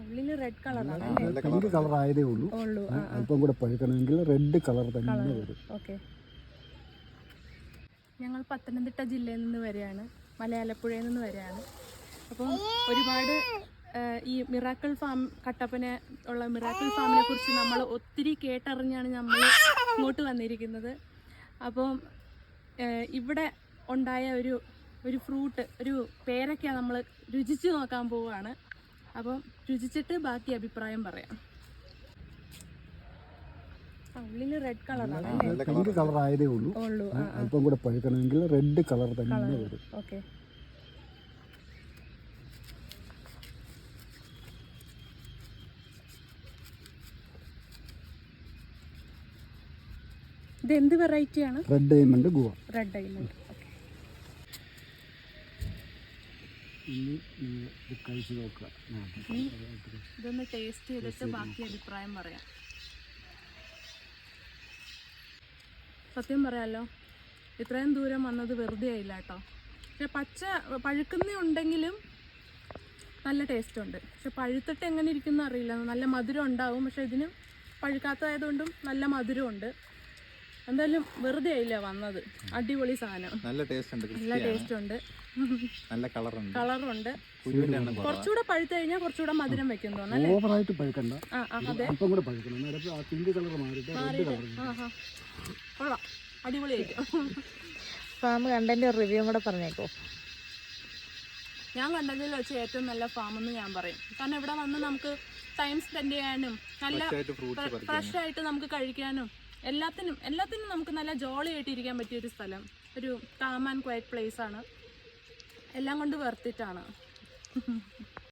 ഉള്ളിൽ റെഡ് കളറാണ് pink colour ആയതേ ഉള്ളൂ. അല്പം കൂടെ പഴുക്കണമെങ്കിൽ റെഡ് കളർ തന്നെ വരും. ഓക്കെ ഞങ്ങൾ പത്തനംതിട്ട ജില്ലയിൽ നിന്ന് വരികയാണ്. മലയാലപ്പുഴയിൽ നിന്ന് വരികയാണ്. അപ്പോൾ ഒരുപാട് ഈ മിറാക്കിൾ ഫാം കട്ടപ്പന ഉള്ള മിറാക്കിൾ ഫാമിനെ കുറിച്ച് നമ്മൾ ഒത്തിരി കേട്ടറിഞ്ഞാണ് നമ്മൾ ഇങ്ങോട്ട് വന്നിരിക്കുന്നത്. അപ്പോൾ ഇവിടെ ഉണ്ടായ ഒരു ഒരു ഫ്രൂട്ട് ഒരു പേരയ്ക്ക നമ്മൾ രുചിച്ച് നോക്കാൻ പോവുകയാണ്. അപ്പം രുചിച്ചിട്ട് ബാക്കി അഭിപ്രായം പറയാം. ആ, ഉള്ളിൽ റെഡ് കളറാണ് പിങ്ക് കളർ ആയതേ ഉള്ളൂ. ഉള്ളൂ ആ, അല്പം കൂടെ പഴുക്കണമെങ്കിൽ റെഡ് കളർ തന്നെ വരും. ഓക്കെ ഇത് എന്ത് വെറൈറ്റിയാണ് red diamond guava. Red diamond ഇനി നിങ്ങൾ ഇത് കഴിച്ച് നോക്കുക. ഇതൊന്ന് ടേസ്റ്റ് ചെയ്തിട്ട് ബാക്കി അഭിപ്രായം പറയാം. സത്യം പറയാലോ ഇത്രയും ദൂരം വന്നത് വെറുതെ ആയില്ല കേട്ടോ. പക്ഷെ പച്ച പഴുക്കുന്ന ഉണ്ടെങ്കിലും നല്ല ടേസ്റ്റ് ഉണ്ട്. പക്ഷെ പഴുത്തിട്ട് എങ്ങനെ ഇരിക്കുന്ന അറിയില്ല. നല്ല മധുരം ഉണ്ടാവും. പക്ഷെ ഇതിന് പഴുക്കാത്തതായതുകൊണ്ടും നല്ല മധുരമുണ്ട്. എന്തായാലും വെറുതെ ആയില്ല വന്നത്. അടിപൊളി സാധനം. നല്ല ടേസ്റ്റ് ഉണ്ട് നല്ല ടേസ്റ്റ് ഉണ്ട്. നല്ല കളറുണ്ട് കളറുണ്ട് കുറച്ചുകൂടെ പഴുത്ത് കഴിഞ്ഞാൽ കുറച്ചുകൂടെ മധുരം വെക്കും തോന്നുന്നു ഓവറായിട്ട് പഴുക്കണ്ട. അല്പം കൂടെ പഴുക്കണം. ആ പിങ്ക് കളർ മാറിയിട്ട് കൊള്ളാം. അടിപൊളിയായിരിക്കും. ഫാം കണ്ടതിന്റെ റിവ്യൂ കൂടെ പറഞ്ഞേക്കോ. ഞാൻ കണ്ടതിൽ വെച്ച് ഏറ്റവും നല്ല ഫാം എന്ന് ഞാൻ പറയും. കാരണം ഇവിടെ വന്ന് നമുക്ക് ടൈം സ്പെൻഡ് ചെയ്യാനും നല്ല ഫ്രഷ് ആയിട്ട് നമുക്ക് കഴിക്കാനും എല്ലാത്തിനും എല്ലാത്തിനും നമുക്ക് നല്ല ജോളി ആയിട്ട് ഇരിക്കാൻ പറ്റിയ ഒരു സ്ഥലം. ഒരു കാം ആൻഡ് ക്വയറ്റ് പ്ലേസ് ആണ്. എല്ലാം കൊണ്ട് വെർത്തിട്ടാണ്